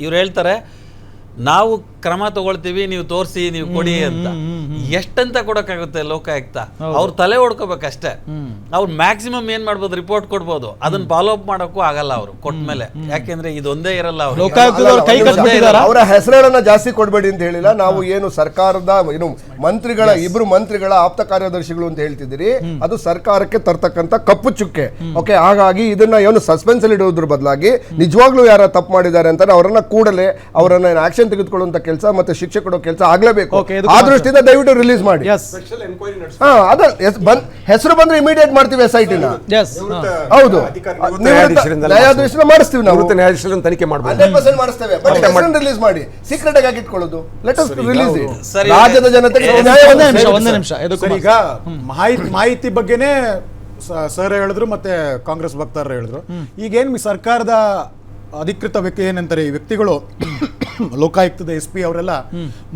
ಇವ್ರು ಹೇಳ್ತಾರೆ ನಾವು ಕ್ರಮ ತಗೊಳ್ತೀವಿ ನೀವು ತೋರಿಸಿ ನೀವು ಕೊಡಿ ಅಂತ. ಎಷ್ಟಂತ ಕೊಡೋಕ್ಕಾಗುತ್ತೆ ಲೋಕಾಯುಕ್ತ? ಅವ್ರು ತಲೆ ಹೊಡ್ಕೋಬೇಕಷ್ಟೇ ಅವ್ರು ಮ್ಯಾಕ್ಸಿಮಮ್ ಏನ್ ಮಾಡ್ಬೋದು ರಿಪೋರ್ಟ್ ಕೊಡ್ಬೋದು. ಅದನ್ನ ಫಾಲೋ ಅಪ್ ಮಾಡೋಕ್ಕೂ ಆಗಲ್ಲ ಅವರು ಕೊಟ್ಮೇಲೆ ಯಾಕೆಂದ್ರೆ ಇದೊಂದೇ ಇರಲ್ಲ ಅವರು ಲೋಕಾಯುಕ್ತದವ್ರು ಕೈ ಕಟ್ಬಿಟ್ಟಿದಾರ? ಅವರ ಹೆಸರುಗಳನ್ನ ಜಾಸ್ತಿ ಕೊಡಬೇಡಿ ಅಂತ ಹೇಳಿಲ್ಲ. ನಾವು ಏನು ಸರ್ಕಾರದ ಏನು ಮಂತ್ರಿಗಳ ಇಬ್ರು ಮಂತ್ರಿಗಳ ಆಪ್ತ ಕಾರ್ಯದರ್ಶಿಗಳು ಅಂತ ಹೇಳ್ತಿದ್ದೀರಿ. ಅದು ಸರ್ಕಾರಕ್ಕೆ ತರ್ತಕ್ಕಂತ ಕಪ್ಪು ಚುಕ್ಕೆ. ಓಕೆ ಹಾಗಾಗಿ ಇದನ್ನ ಏನು ಸಸ್ಪೆನ್ಸ್ ಅಲ್ಲಿ ಇಡೋದ್ರ ಬದಲಾಗಿ ನಿಜವಾಗ್ಲೂ ಯಾರ ತಪ್ಪು ಮಾಡಿದ್ದಾರೆ ಅಂತ ಅವರನ್ನ ಕೂಡಲೇ ಅವರನ್ನ ಆಕ್ಷನ್ ತೆಗೆದುಕೊಳ್ಳುವಂತ ಕೆಲಸ ಮತ್ತೆ ಶಿಕ್ಷೆ ಕೊಡೋ ಕೆಲಸ ಆಗ್ಲೇಬೇಕು. ಆ ದೃಷ್ಟಿಯಿಂದ ದಯವಿಟ್ಟು ರಿಲೀಸ್ ಮಾಡಿ. ಹಾ ಅದ ಹೆಸರು ಬಂದ್ರೆ ಇಮಿಡಿಯೇಟ್ ಮಾಡ್ತೀವಿ ಎಸ್ ಐ ಟಿನ ಹೌದು. ನ್ಯಾಯಾಧೀಶರನ್ನ ಮಾಡಿಸ್ತೀವಿ ನಾವು. ನ್ಯಾಯಾಧೀಶರನ್ನ ತನಿಖೆ ಮಾಡಬಹುದು ಮಾಡಿಸ್ತೇವೆ. ಬಟ್ ರಿಲೀಸ್ ಮಾಡಿ. ಸೀಕ್ರೆಟ್ ಆಗಿ ಇಟ್ಕೊಳ್ಳೋದು ಲೆಟ್ ಅಸ್ ರಿಲೀಸ್. ರಾಜ್ಯದ ಜನತೆಗೆ ಒಂದೇ ನಿಮಿಷ ಒದಗಿಸಿ. ನಿಮಿಷ ಇದು ಈಗ ಮಾಹಿತಿ ಮಾಹಿತಿ ಬಗ್ಗೆನೇ ಸರ್ ಹೇಳಿದ್ರು ಮತ್ತೆ ಕಾಂಗ್ರೆಸ್ ವಕ್ತಾರರು ಹೇಳಿದ್ರು. ಈಗೇನು ಸರ್ಕಾರದ ಅಧಿಕೃತ ವ್ಯಕ್ತಿ ಏನಂತಾರೆ ಈ ವ್ಯಕ್ತಿಗಳು ಲೋಕಾಯುಕ್ತದ ಎಸ್ ಪಿ ಅವರೆಲ್ಲ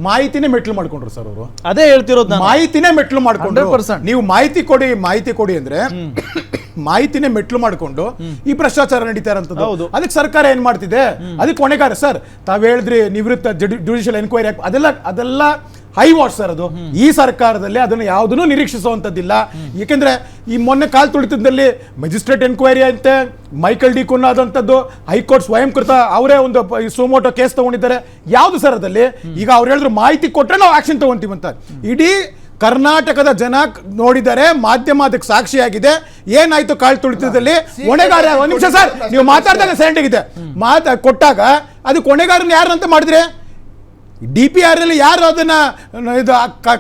ಮಾಹಿತಿನೇ ಮೆಟ್ಲು ಮಾಡ್ಕೊಂಡ್ರು ಸರ್ ಅವರು. ಅದೇ ಹೇಳ್ತಿರೋದು ಮಾಹಿತಿನೇ ಮೆಟ್ಲು ಮಾಡ್ಕೊಂಡ್ರು. 100%. ನೀವು ಮಾಹಿತಿ ಕೊಡಿ ಮಾಹಿತಿ ಕೊಡಿ ಅಂದ್ರೆ ಮಾಹಿತಿನೇ ಮೆಟ್ಲು ಮಾಡ್ಕೊಂಡು ಈ ಭ್ರಷ್ಟಾಚಾರ ನಡೀತಾ ಹೌದು. ಅದಕ್ಕೆ ಸರ್ಕಾರ ಏನ್ ಮಾಡ್ತಿದೆ? ಅದಕ್ಕೆ ಹೊಣೆಗಾರ. ಸರ್ ತಾವ್ ಹೇಳಿದ್ರಿ ನಿವೃತ್ತ ಜುಡಿಷಿಯಲ್ ಎನ್ಕ್ವೈರಿ ಅದೆಲ್ಲ ಅದೆಲ್ಲ ಹೈ ವಾಟ್ ಸರ್ ಅದು. ಈ ಸರ್ಕಾರದಲ್ಲಿ ಅದನ್ನು ಯಾವುದನ್ನು ನಿರೀಕ್ಷಿಸುವಂಥದ್ದಿಲ್ಲ. ಏಕೆಂದ್ರೆ ಈ ಮೊನ್ನೆ ಕಾಲ್ ತುಳಿತದಲ್ಲಿ ಮೆಜಿಸ್ಟ್ರೇಟ್ ಎನ್ಕ್ವೈರಿ ಅಂತೆ ಮೈಕಲ್ ಡಿ ಕುನ್ ಆದಂಥದ್ದು ಹೈಕೋರ್ಟ್ ಸ್ವಯಂಕೃತ ಅವರೇ ಒಂದು ಸೋಮೋಟೋ ಕೇಸ್ ತಗೊಂಡಿದ್ದಾರೆ. ಯಾವುದು ಸರ್ ಅದಲ್ಲಿ? ಈಗ ಅವ್ರು ಹೇಳಿದ್ರು ಮಾಹಿತಿ ಕೊಟ್ಟರೆ ನಾವು ಆಕ್ಷನ್ ತಗೊಂತೀವಿ ಅಂತ. ಇಡೀ ಕರ್ನಾಟಕದ ಜನ ನೋಡಿದರೆ ಮಾಧ್ಯಮ ಅದಕ್ಕೆ ಸಾಕ್ಷಿಯಾಗಿದೆ. ಏನಾಯ್ತು ಕಾಳ್ ತುಳಿತದಲ್ಲಿ ಹೊಣೆಗಾರ ಒಂದ್ ನಿಮಿಷ ಸರ್ ನೀವು ಮಾತಾಡಿದಾಗ ಸೆಂಡ್ ಇದೆ ಮಾತಾ ಕೊಟ್ಟಾಗ ಅದಕ್ಕೆ ಹೊಣೆಗಾರನ ಯಾರಂತ ಮಾಡಿದ್ರೆ? ಡಿ ಪಿ ಆರ್ ಅಲ್ಲಿ ಯಾರು ಅದನ್ನ ಇದು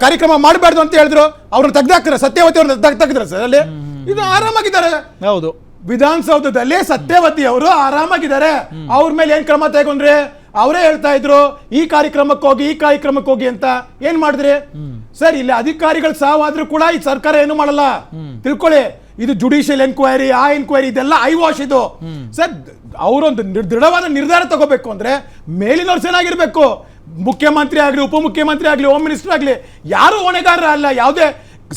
ಕಾರ್ಯಕ್ರಮ ಮಾಡಬಾರ್ದು ಅಂತ ಹೇಳಿದ್ರು ಅವ್ರನ್ನ ತೆಗ್ದಾಕ್ತಾರೆ ಸತ್ಯವತಿ ಅವ್ರನ್ನ ತೆಗ್ದಾಕ್ತಾರೆ ಸರ್ ಅಲ್ಲಿ. ಇದು ಆರಾಮಾಗಿದ್ದಾರೆ. ಹೌದು. ವಿಧಾನಸೌಧದಲ್ಲಿ ಸತ್ಯವತಿ ಅವರು ಆರಾಮಾಗಿದ್ದಾರೆ. ಅವ್ರ ಮೇಲೆ ಏನ್ ಕ್ರಮ ತಗೊಂಡ್ರೆ ಅವರೇ ಹೇಳ್ತಾ ಇದ್ರು ಈ ಕಾರ್ಯಕ್ರಮಕ್ಕೆ ಹೋಗಿ ಈ ಕಾರ್ಯಕ್ರಮಕ್ಕೆ ಹೋಗಿ ಅಂತ ಏನ್ ಮಾಡಿದ್ರಿ? ಸರ್ ಇಲ್ಲಿ ಅಧಿಕಾರಿಗಳು ಸಾವಾದ್ರೂ ಕೂಡ ಈ ಸರ್ಕಾರ ಏನು ಮಾಡಲ್ಲ. ತಿಳ್ಕೊಳ್ಳಿ ಇದು ಜುಡಿಷಿಯಲ್ ಎನ್ಕ್ವೈರಿ ಆ ಎನ್ಕ್ವೈರಿ ಇದೆಲ್ಲ ಐ ವಾಶ್ ಇದು. ಸರ್ ಅವರೊಂದು ದೃಢವಾದ ನಿರ್ಧಾರ ತಗೋಬೇಕು ಅಂದ್ರೆ ಮೇಲಿನವ್ರು ಚೆನ್ನಾಗಿರ್ಬೇಕು. ಮುಖ್ಯಮಂತ್ರಿ ಆಗಲಿ, ಉಪಮುಖ್ಯಮಂತ್ರಿ ಆಗಲಿ ಹೋಮ್ ಮಿನಿಸ್ಟರ್ ಆಗಲಿ, ಯಾರು ಹೊಣೆಗಾರರ ಅಲ್ಲ. ಯಾವುದೇ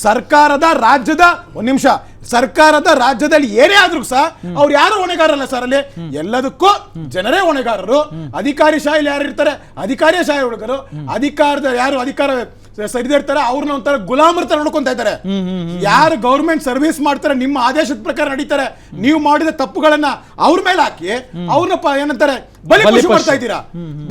ಸರ್ಕಾರದ ರಾಜ್ಯದ, ಒಂದ್ ನಿಮಿಷ, ಸರ್ಕಾರದ ರಾಜ್ಯದಲ್ಲಿ ಏನೇ ಆದ್ರೂ ಸಹ ಅವ್ರು ಯಾರು ಹೊಣೆಗಾರಲ್ಲ ಸರ್ ಅಲ್ಲಿ. ಎಲ್ಲದಕ್ಕೂ ಜನರೇ ಹೊಣೆಗಾರರು. ಅಧಿಕಾರಿ ಶಾಹಿಲಿ ಯಾರು ಇರ್ತಾರೆ ಅಧಿಕಾರಿಯ ಶಾಹಿ ಹುಡುಗರು. ಅಧಿಕಾರದ ಯಾರು? ಅಧಿಕಾರ ಸರಿದಿರ್ತಾರೆ ಅವ್ರನ್ನ ಒಂಥರ ಗುಲಾಮರ ತರ ನೋಡ್ಕೊಂತ ಇದ್ದಾರೆ. ಯಾರು ಗೌರ್ಮೆಂಟ್ ಸರ್ವಿಸ್ ಮಾಡ್ತಾರೆ ನಿಮ್ಮ ಆದೇಶದ ಪ್ರಕಾರ ನಡೀತಾರೆ ನೀವು ಮಾಡಿದ ತಪ್ಪುಗಳನ್ನ ಅವ್ರ ಮೇಲೆ ಹಾಕಿ ಅವ್ರನ್ನ ಏನಂತಾರೆ ಬಲಿ ಪಶು. ಮಾಡ್ತಾ ಇದ್ದೀರಾ?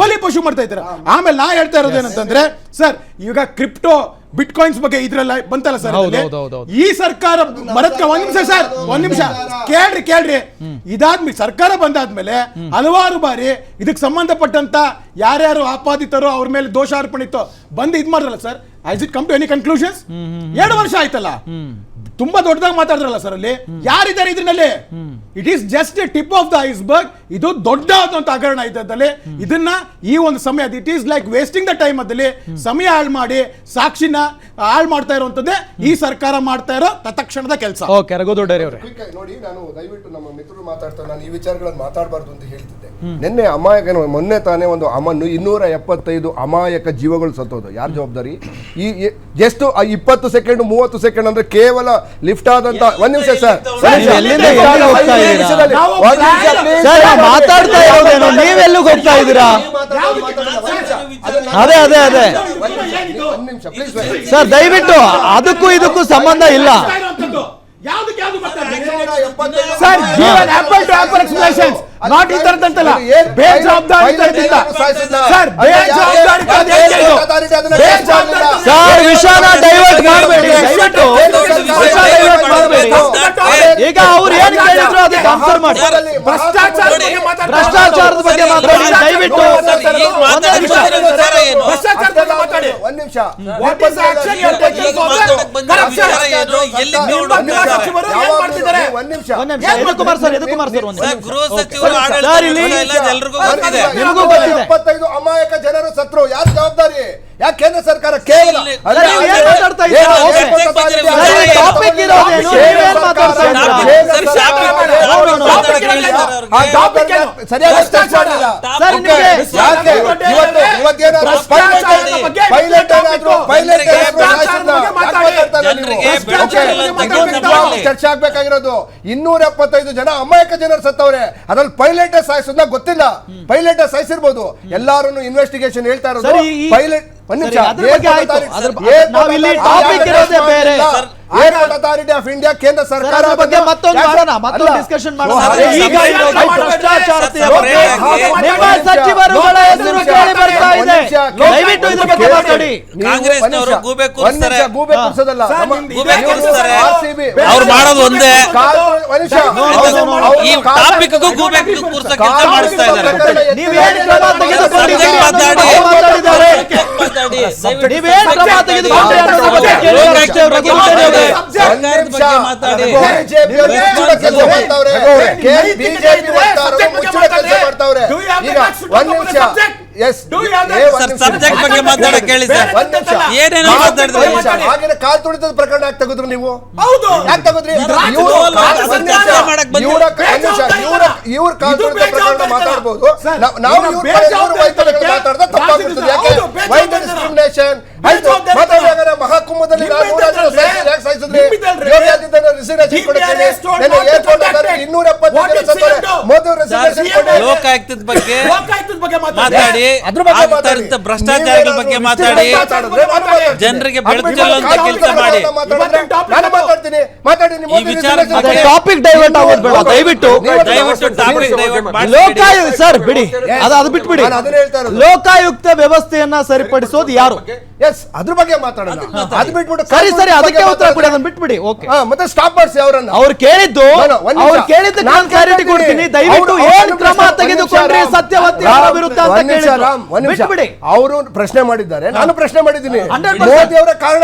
ಬಲಿ ಪಶು ಮಾಡ್ತಾ ಇದ್ದೀರಾ? ಆಮೇಲೆ ನಾ ಹೇಳ್ತಾ ಇರೋದು ಏನಂತಂದ್ರೆ ಸರ್ ಈಗ ಕ್ರಿಪ್ಟೋ ಬಿಟ್ ಕಾಯಿನ್ಸ್ ಬಗ್ಗೆ ಇದ್ರಲ್ಲ ಬಂತಲ್ಲ ಸರ್ ಹೌದು, ಹೌದು, ಹೌದು, ಹೌದು. ಈ ಸರ್ಕಾರ ಬರತ್ಕ ಒಂದ್ ನಿಮಿಷ ಸರ್ ಒಂದ್ ನಿಮಿಷ. ಕೇಳ್ರಿ ಕೇಳ್ರಿ. ಇದಾದ್ಮೇಲೆ ಸರ್ಕಾರ ಬಂದಾದ್ಮೇಲೆ ಹಲವಾರು ಬಾರಿ ಇದಕ್ಕೆ ಸಂಬಂಧಪಟ್ಟಂತ ಯಾರ್ಯಾರು ಆಪಾದಿತರು ಅವ್ರ ಮೇಲೆ ದೋಷಾರೋಪಣೆ ಇತ್ತು ಬಂದು ಇದ್ ಮಾಡಿದ್ರಲ್ಲ sir. Is it come to any conclusions ಎರಡು ವರ್ಷ ಆಯ್ತಲ್ಲ. ತುಂಬಾ ದೊಡ್ಡದಾಗಿ ಮಾತಾಡಿದ್ರಲ್ಲ ಸರ್ ಅಲ್ಲಿ. ಯಾರಿದ್ದಾರೆ ಇದ್ರಲ್ಲಿ? It is just a tip of the iceberg ಇದು ದೊಡ್ಡದಂತ ಹಗರಣ ಇದ್ದಲ್ಲಿ ಇದನ್ನ ಈ ಒಂದು ಸಮಯ it is like wasting the time ಅದಲ್ಲಿ ಸಮಯ ಹಾಳು ಮಾಡಿ ಸಾಕ್ಷಿನ ಹಾಳು ಮಾಡ್ತಾ ಇರುವಂತದ್ದೇ ಈ ಸರ್ಕಾರ ಮಾಡ್ತಾ ಇರೋ ತತ್ಕ್ಷಣದ ಕೆಲಸ. ಓಕೆ ನೋಡಿ ನಾನು ದಯವಿಟ್ಟು ನಮ್ಮ ಮಿತ್ರರು ಮಾತಾಡ್ತಾರೆ ನಾನು ಈ ವಿಚಾರಗಳನ್ನು ಮಾತಾಡಬಾರ್ದು ಅಂತ ಹೇಳ್ತಿದ್ದೆ. ನಿನ್ನೆ ಅಮಾಯಕ ಮೊನ್ನೆ ತಾನೇ ಒಂದು ಅಮನ್ನು ಇನ್ನೂರ ಎಪ್ಪತ್ತೈದು ಅಮಾಯಕ ಜೀವಗಳು ಸತ್ತೋದು. ಯಾರ ಜವಾಬ್ದಾರಿ? ಈ ಜಸ್ಟ್ ಎಷ್ಟು ಆ ಇಪ್ಪತ್ತು ಸೆಕೆಂಡ್ ಮೂವತ್ತು ಸೆಕೆಂಡ್ ಅಂದ್ರೆ ಕೇವಲ ಲಿಫ್ಟ್ ಆದಂತ ಒಂದ್ ನಿಮಿಷ ಸರ್ ಮಾತಾಡ್ತಾ ಇರೋದೇನು ನೀವೆಲ್ಲಿಗೆ ಹೋಗ್ತಾ ಇದ್ದೀರಾ ಅದೇ ಅದೇ ಅದೇ ಸರ್ ದಯವಿಟ್ಟು ಅದಕ್ಕೂ ಇದಕ್ಕೂ ಸಂಬಂಧ ಇಲ್ಲ? ಸರ್. ನಾಟ್ ಈ ವಿಷಯನ ಡೈವರ್ಟ್ ಮಾಡಬೇಡಿ ದಯವಿಟ್ಟು ವಿಷಯ ಡೈವರ್ಟ್ ಮಾಡಬೇಡಿ ಈಗ ಅವ್ರು ಏನ್ ಅದಕ್ಕೆ ಆನ್ಸರ್ ಮಾಡಿ ಭ್ರಷ್ಟಾಚಾರದ ಬಗ್ಗೆ ಮಾತಾಡ್ತಾ ಭ್ರಷ್ಟಾಚಾರದ ಬಗ್ಗೆ ಮಾತಾಡಿ. ದಯವಿಟ್ಟು ಒಂದೇ ನಿಮಿಷ. ಭ್ರಷ್ಟಾಚಾರದ ಬಗ್ಗೆ ಮಾತಾಡಿ ಒಂದ್ ನಿಮಿಷ. What is the action you are taking? for the corruption? ಸಚಿವರು ಏನ್ ಮಾಡ್ತಿದ್ದಾರೆ? ಒಂದ್ ನಿಮಿಷ. ಒಂದ್ ನಿಮಿಷ. ಯದುಕುಮಾರ್ ಸರ್ ಯದುಕುಮಾರ್ ಸರ್ ಒಂದ್ ನಿಮಿಷ. ಗೃಹ ಸಚಿವರು ಆಡಳಿತ ಸರ್, ಇಲ್ಲಿ- ಕೂಡ ಇಲ್ಲ, ಅದು ಗೊತ್ತಿದೆ. ನಿಮಗೂ ಗೊತ್ತಿದೆ. ಎಪ್ಪತ್ತೈದು ಅಮಾಯಕ ಜನರು ಸತ್ರು. ಯಾರು ಜವಾಬ್ದಾರಿ? ಯಾಕೆ ಕೇಂದ್ರ ಸರ್ಕಾರ ಕೇವಲ. ಚರ್ಚೆ ಆಗ್ಬೇಕಾಗಿರೋದು. ಇನ್ನೂರ ಎಪ್ಪತ್ತೈದು ಜನ ಅಮಾಯಕ ಜನರು ಸತ್ತವ್ರೆ. ಅದ್ರಲ್ಲಿ ಪೈಲಟ್ ಸಾಯಿಸೋದ್ನ ಗೊತ್ತಿಲ್ಲ. ಪೈಲಟ್ ಸಾಯಿಸಿರ್ಬೋದು. ಎಲ್ಲಾರು ಇನ್ವೆಸ್ಟಿಗೇಷನ್ ಹೇಳ್ತಾ ಇರೋದು. ಪೈಲಟ್ ಒಂದ್ ನಿಮಿಷ ಅದ್ರ ಬಗ್ಗೆ ಆಯ್ತು. ಅದ್ರ ಬ- ಏರ್ಪೋರ್ಟ್ ನಾವು ಇಲ್ಲಿ ಟಾಪಿಕ್ ಇರೋದೇ ಬೇರೆ. ಏರ್ಪೋರ್ಟ್ ಅಥಾರಿಟಿ ಆಫ್ ಇಂಡಿಯಾ ಕೇಂದ್ರ ಸರ್ಕಾರ ಬಗ್ಗೆ ಮತ್ತೊಂದು ಮಾಡೋಣ ಮತ್ತೊಂದು ಡಿಸ್ಕಷನ್ ಮಾಡೋಣ ನಿಮ್ಮ ಸಚಿವರುಗಳ ಹೆಸರು ಕೇಳಿ ಬರ್ತಾ ಇದೆ ದಯವಿಟ್ಟು ಇದ್ರ ಬಗ್ಗೆ ಮಾತಾಡಿ ಕಾಂಗ್ರೆಸ್ನವರು. ಗೂಬೆ ಕೂರಿಸ್ತಾರೆ. ಗೂಬೆ ಕೂರಿಸೋದಲ್ಲ ಗೂಬೆ ಕೂರಿಸ್ತಾರೆ. ಅವ್ರು ಮಾಡೋದು ಒಂದೇ. ಈ ಕಾಲ್- ಟಾಪಿಕ್ಗೂ ಗೂಬೆ ಕೂರ್ಸ ಕೆಲಸ ಮಾಡಿಸ್ತಾ ಇದ್ದಾರೆ ನೀವು ಏನ್ ಕ್ರಮ ತೆಗೆದುಕೊಂಡಿದ್ದೀರಿ ಮಾತಾಡಿದ್ದಾರೆ. ನೀವೇನ್ ಕ್ರಮ ಅನ್ನೋದ್ರ ಬಗ್ಗೆ ಕೇಳಿ ಅಷ್ಟೇ ಅವ್ರ ಬಗ್ಗೆ ಮಾತಾಡಿ. ಸರ್ಕಾರದ ಬಗ್ಗೆ ಮಾತಾಡಿ ಬಿಜೆಪಿ ಅವರು ಮುಚ್ಚಿಡ ಕೆಲಸ ಮಾಡ್ತಾವ್ರೆ ಬಿಜೆಪಿ ವಕ್ತಾರರು ಮುಚ್ಚಿಡ ಕೆಲಸ ಮಾಡ್ತಾವ್ರೆ ಈಗ ಒಂದ್ ನಿಮಿಷ ಎಸ್ ಸರ್ ಸಬ್ಜೆಕ್ಟ್ ಬಗ್ಗೆ ಮಾತಾಡಕ್ ಹೇಳಿ ಸರ್ ಏನೇನೋ ಮಾತಾಡಿದ್ರೆ? ಒಂದ್ ನಿಮಿಷ. ಹಾಗೇನೆ ಕಾಲ್ ತುಳಿತದ ಪ್ರಕರಣ ಯಾಕೆ ತೆಗೆದ್ರು ನೀವು? ಹೌದು. ಯಾಕೆ ತೆಗೆದ್ರಿ? ಇವ್ರು ಕಾಲ್- ತುಳಿತ ಪ್ರಕರಣ. ಮಾತಾಡ್ಬೋದು. ನಾವು ಇವ್ರ ತಪ್ಪಾಗ್ಬಿಡ್ತದೆ. ಯಾಕೆ? ವೈದ್ಯ ಡಿಸ್ಕ್ರಿಮಿನೇಷನ್ ಆಯ್ತು ಮಾತಾಡಿದಾಗ ಮಹಾಕುಂಭದಲ್ಲಿ ಯಾಕೆ ಸಾಯಿಸಿದ್ರಿ? ಯೋಗಿ ರಿಸಿಗ್ನೇಷನ್ ಕೊಡ್ತೀನಿ ಏರ್ಪೋರ್ಟ್. ಇನ್ನೂರ ಎಪ್ಪತ್ತು? ಮೋದಿ ರೆಸಿಗ್ನೇಷನ್ CM ಲೋಕಾಯುಕ್ತದ ಬಗ್ಗೆ ಬಗ್ಗೆ ಮಾತಾಡಿ. ಅದ್ರ ಬಗ್ಗೆ ಭ್ರಷ್ಟಾಚಾರಗಳ ಬಗ್ಗೆ ಮಾತಾಡಿ. ಜನರಿಗೆ ಬೆಳೆದು ಬೆಳಕು ಚೆಲ್ಲುವಂತ ಕೆಲಸ ಮಾಡಿ. ಈ ವಿಚಾರ ಟಾಪಿಕ್ ಡೈವರ್ಟ್ ಆಗೋದು ಬೇಡ. ದಯವಿಟ್ಟು. ದಯವಿಟ್ಟು ಟಾಪಿಕ್ ಡೈವರ್ಟ್ ಮಾಡಿ ಲೋಕಾಯುಕ್ತ ಸರ್ ಬಿಡಿ. ಅದು ಅದು ಬಿಟ್ಬಿಡಿ. ನಾನು ಅದನ್ನ ಹೇಳ್ತಾ ಇರೋದು. ಲೋಕಾಯುಕ್ತ ವ್ಯವಸ್ಥೆಯನ್ನ ಸರಿಪಡಿಸೋದು ಯಾರು? ಎಸ್ ಅದ್ರ ಬಗ್ಗೆ ಮಾತಾಡೋಣ. ಅದು ಬಿಟ್ಬಿಟ್ಟು ಸರಿ ಸರಿ ಅದಕ್ಕೆ ಉತ್ತರ ಕೊಡಿ ಅದನ್ನ ಬಿಟ್ಬಿಡಿ. ಓಕೆ. ಮತ್ತೆ ಸ್ಟಾಪ್ ಮಾಡಿಸಿ ಅವರನ್ನ. ಅವ್ರು ಕೇಳಿದ್ದು ಅವ್ರು ಕೇಳಿದ್ದು ನಾನ್ ಕ್ಲಾರಿಟಿ ಕೊಡ್ತೀನಿ. ದಯವಿಟ್ಟು ಏನ್ ಕ್ರಮ ತೆಗೆದುಕೊಂಡ್ರೆ ನಿಮಿಷ, ತೆಗೆದುಕೊಂಡ್ರಿ ರಾಮ್, ಸತ್ಯವತಿ ರಾಮ್, ಅವರ ವಿರುದ್ಧ ಅವರು ಪ್ರಶ್ನೆ ಮಾಡಿದ್ದಾರೆ. ನಾನು ಪ್ರಶ್ನೆ ಮಾಡಿದ್ದೀನಿ. 100% ಮೋದಿ ಅವರ ಕಾರಣ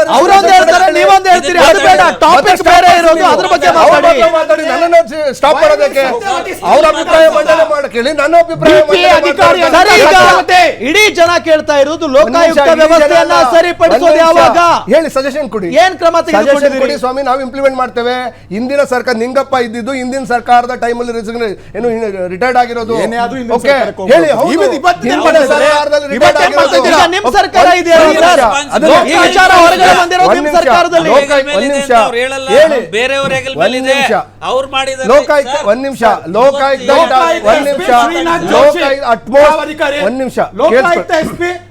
ನೀವೊಂದ್ ಹೇಳ್ತೀರಿ. ಅದು ಬೇಡ ಟಾಪಿಕ್ ಬೇರೆ ಇರೋದು ಅದ್ರ ಬಗ್ಗೆ ಮಾತಾಡಿ. ನನ್ನನ್ನು ಸ್ಟಾಪ್ ಮಾಡೋದಕ್ಕೆ. ಅವ್ರ ಅಭಿಪ್ರಾಯ ಮಂಡನೆ ಮಾಡಕ್ಕೆ ನನ್ನ ಅಭಿಪ್ರಾಯ. ಇಡೀ ಜನ ಕೇಳ್ತಾ ಇರೋದು ಲೋಕಾಯುಕ್ತ ವ್ಯವಸ್ಥೆಯನ್ನ ಸರಿಪಡಿಸೋದು ಯಾವಾಗ? ಹೇಳಿ ಸಜೆಷನ್ ಕೊಡಿ. ಏನ್ ಕ್ರಮ ತೆಗೆದುಕೊಂಡಿದ್ದೀರಿ? ಸ್ವಾಮಿ ನಾವು ಇಂಪ್ಲಿಮೆಂಟ್ ಮಾಡ್ತೇವೆ. ಇಂದಿನ ಸರ್ಕಾರ ನಿಂಗಪ್ಪ ಇದ್ದಿದ್ದು ಹಿಂದಿನ ಸರ್ಕಾರದ ಟೈಮಲ್ಲಿ ಏನು ರಿಟೈರ್ಡ್ ಆಗಿರೋದು. ಓಕೆ ಹೇಳಿ ನಿಮ್ ಸರ್ಕಾರ ಈ ವಿಚಾರ ಹೊರಗಡೆ ಬಂದಿರೋದು ನಿಮ್ ಸರ್ಕಾರದಲ್ಲಿ. ಇದೆ. ಅವ್ರು. ಲೋಕಾಯುಕ್ತ ಒಂದ್ ನಿಮಿಷ. ಲೋಕಾಯುಕ್ತ ಒಂದ್ ನಿಮಿಷ. ಲೋಕಾಯುಕ್ತ ಅಟ್ಮೋಸ್ಟ್ ಒಂದ್ ನಿಮಿಷ. Lokayukta S P